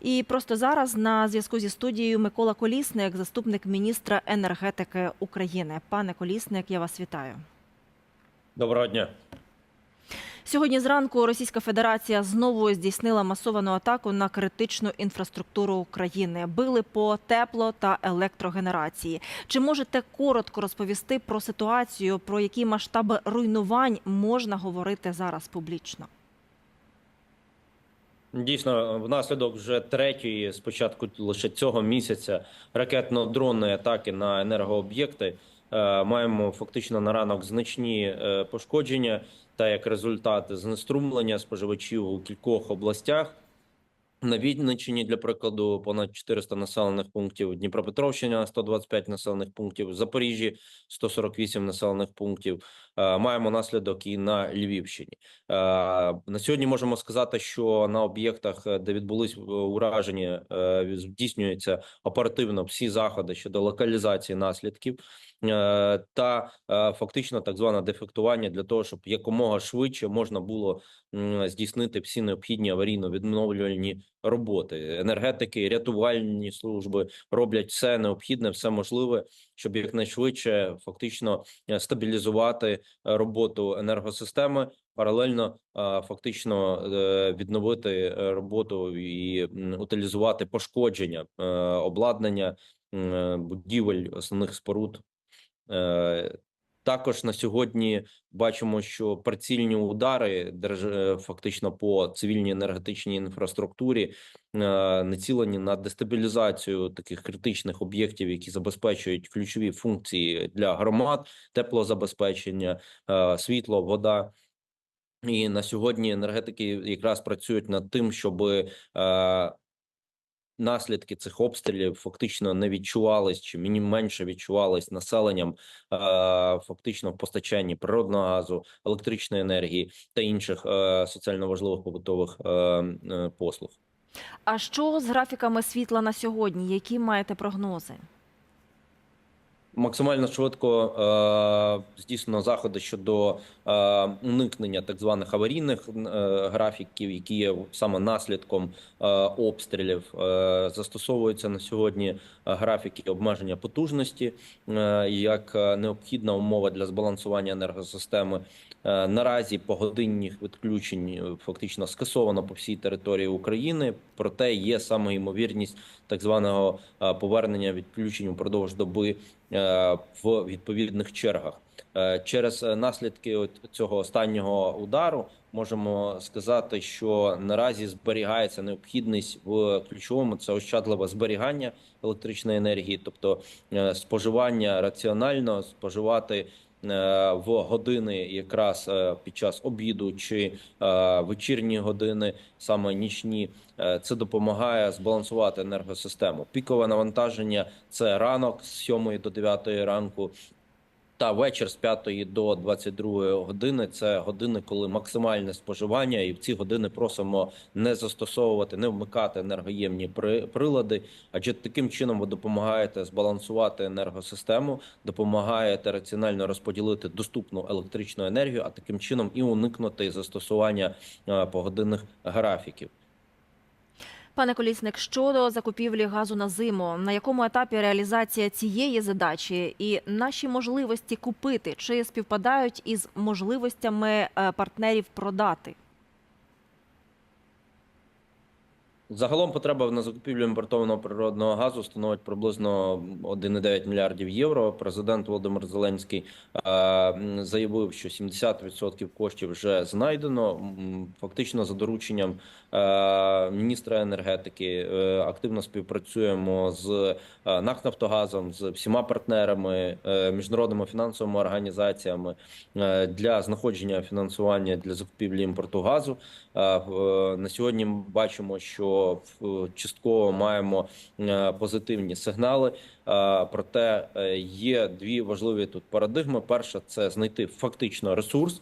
І просто зараз на зв'язку зі студією Микола Колісник, заступник міністра енергетики України. Пане Колісник, я вас вітаю. Доброго дня. Сьогодні зранку Російська Федерація знову здійснила масовану атаку на критичну інфраструктуру України. Били по тепло та електрогенерації. Чи можете коротко розповісти про ситуацію, про які масштаби руйнувань можна говорити зараз публічно? Дійсно, внаслідок вже третьої, спочатку лише цього місяця, ракетно-дронної атаки на енергооб'єкти. е, Маємо фактично на ранок значні е, пошкодження та як результат знеструмлення споживачів у кількох областях. На Вінниччині, для прикладу, понад 400 населених пунктів, Дніпропетровщина 125 населених пунктів, Запоріжжі 148 населених пунктів. Е, Маємо наслідок і на Львівщині. Е, На сьогодні можемо сказати, що на об'єктах, е, де відбулись ураження, здійснюються оперативно всі заходи щодо локалізації наслідків та фактично так зване дефектування для того, щоб якомога швидше можна було здійснити всі необхідні аварійно-відновлювальні роботи. Енергетики, рятувальні служби роблять все необхідне, все можливе, щоб якнайшвидше фактично е, стабілізувати е, роботу енергосистеми. Паралельно е, фактично відновити роботу і утилізувати пошкодження обладнання будівель основних споруд. Також на сьогодні бачимо, що прицільні удари е, фактично по цивільній енергетичній інфраструктурі е, націлені на дестабілізацію таких критичних об'єктів, які забезпечують ключові функції для громад, теплозабезпечення, е, світло, вода. І на сьогодні енергетики якраз працюють над тим, щоб наслідки цих обстрілів фактично не відчувались чи мені менше відчувались населенням, фактично в постачанні природного газу, електричної енергії та інших е, соціально важливих побутових е, е, послуг. А що з графіками світла на сьогодні? Які маєте прогнози? Максимально швидко е, здійснено заходи щодо е, уникнення так званих аварійних е, графіків, які є саме наслідком е, обстрілів. Е, застосовуються на сьогодні е, графіки обмеження потужності е, як е, необхідна умова для збалансування енергосистеми. Е, наразі погодинних відключень фактично скасовано по всій території України. Проте є саме ймовірність так званого повернення відключень упродовж доби в відповідних чергах. Е, Через е, наслідки цього останнього удару можемо сказати, що наразі зберігається необхідність в ключовому це ощадливе зберігання електричної енергії, тобто е, споживання раціонально споживати. Е, В години, якраз е, під час обіду чи е, вечірні години, саме нічні, це допомагає збалансувати енергосистему. Пікове навантаження це ранок з 7 до 9 ранку. Та вечір з 5 до 22 години це години, коли максимальне споживання, і в ці години просимо не застосовувати, не вмикати енергоємні прилади. Адже таким чином ви допомагаєте збалансувати енергосистему, допомагаєте раціонально розподілити доступну електричну енергію, а таким чином і уникнути застосування е, погодинних графіків. Пане Колісник, щодо закупівлі газу на зиму, на якому етапі реалізація цієї задачі і наші можливості купити чи співпадають із можливостями е, партнерів продати? Загалом потреба на закупівлю імпортованого природного газу становить приблизно 1,9 мільярдів євро. Президент Володимир Зеленський е, заявив, що 70% коштів вже знайдено. Фактично, за дорученням е, міністра енергетики е, активно співпрацюємо з е, НАК «Нафтогазом», з всіма партнерами, е, міжнародними фінансовими організаціями е, для знаходження фінансування для закупівлі імпорту газу. Е, в- На сьогодні ми бачимо, що в- частково маємо е, позитивні сигнали. Е, Проте е, є дві важливі тут парадигми. Перша це знайти фактично ресурс.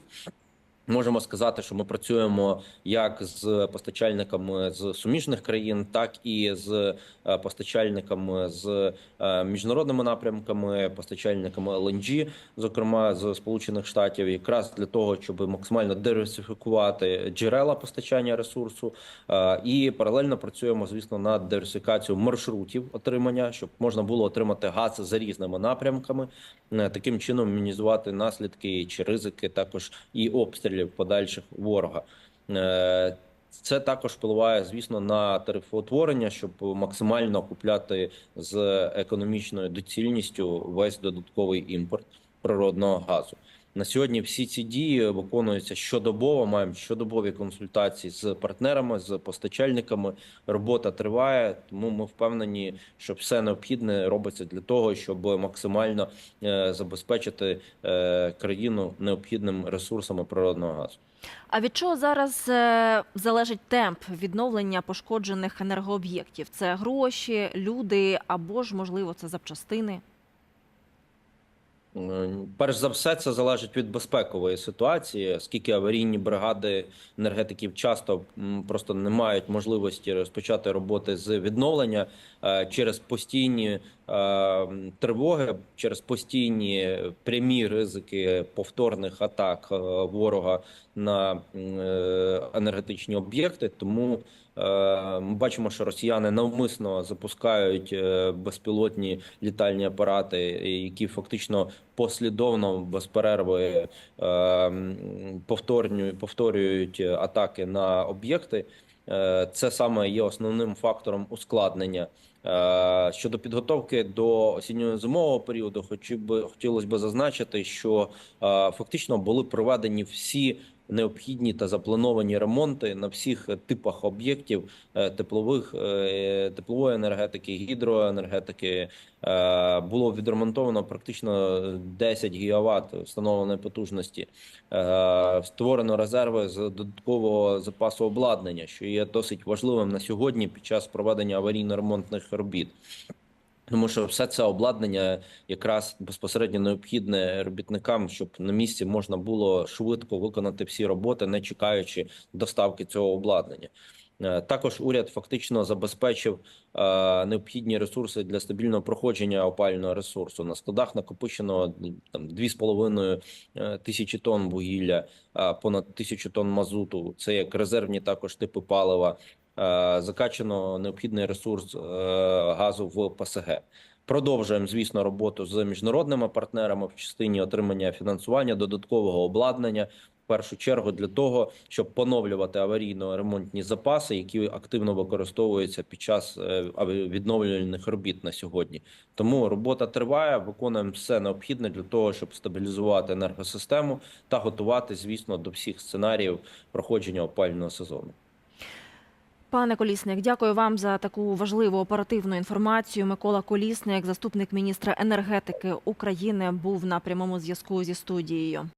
Можемо сказати, що ми працюємо як з постачальниками з суміжних країн, так і з е, постачальниками з е, міжнародними напрямками, постачальниками LNG, зокрема з Сполучених Штатів, якраз для того, щоб максимально диверсифікувати джерела постачання ресурсу, Е, і паралельно працюємо, звісно, над диверсифікацією маршрутів отримання, щоб можна було отримати газ за різними напрямками, таким чином мінімізувати наслідки чи ризики, також і обстрілів подальших ворога. Е, Це також впливає, звісно, на тарифоутворення, щоб максимально купляти з економічною доцільністю весь додатковий імпорт природного газу. На сьогодні всі ці дії виконуються щодобово. Маємо щодобові консультації з партнерами, з постачальниками. Робота триває, тому ми впевнені, що все необхідне робиться для того, щоб максимально е, забезпечити е, країну необхідними ресурсами природного газу. А від чого зараз е, залежить темп відновлення пошкоджених енергооб'єктів? Це гроші, люди або ж, можливо, це запчастини? Перш за все, це залежить від безпекової ситуації, оскільки аварійні бригади енергетиків часто просто не мають можливості розпочати роботи з відновлення е, через постійні е, тривоги, через постійні прямі ризики повторних атак е, ворога на енергетичні об'єкти. Тому Ми бачимо, що росіяни навмисно запускають е, безпілотні літальні апарати, які фактично послідовно без перерви е, повторюють, атаки на об'єкти. Е, Це саме є основним фактором ускладнення. Е, Щодо підготовки до осінньо-зимового періоду, хотів би хотілося б зазначити, що е, фактично були проведені всі необхідні та заплановані ремонти на всіх типах об'єктів е, теплових е, теплової енергетики, гідроенергетики. Е, Було відремонтовано практично 10 гігават встановленої потужності. Е, Створено резерви з додаткового запасу обладнання, що є досить важливим на сьогодні під час проведення аварійно-ремонтних робіт. Тому що все це обладнання якраз безпосередньо необхідне робітникам, щоб на місці можна було швидко виконати всі роботи, не чекаючи доставки цього обладнання. Е, Також уряд фактично забезпечив е, необхідні ресурси для стабільного проходження опалювального ресурсу. На складах накопичено там 2,5 е, тисячі тонн вугілля, понад тисячу тонн мазуту. Це як резервні також типи палива. Закачано необхідний ресурс газу в ПСГ. Продовжуємо, звісно, роботу з міжнародними партнерами в частині отримання фінансування додаткового обладнання. В першу чергу для того, щоб поновлювати аварійно-ремонтні запаси, які активно використовуються під час е, відновлювальних робіт на сьогодні. Тому робота триває, виконуємо все необхідне для того, щоб стабілізувати енергосистему та готувати, звісно, до всіх сценаріїв проходження опалювального сезону. Пане Колісник, дякую вам за таку важливу оперативну інформацію. Микола Колісник, заступник міністра енергетики України, був на прямому зв'язку зі студією.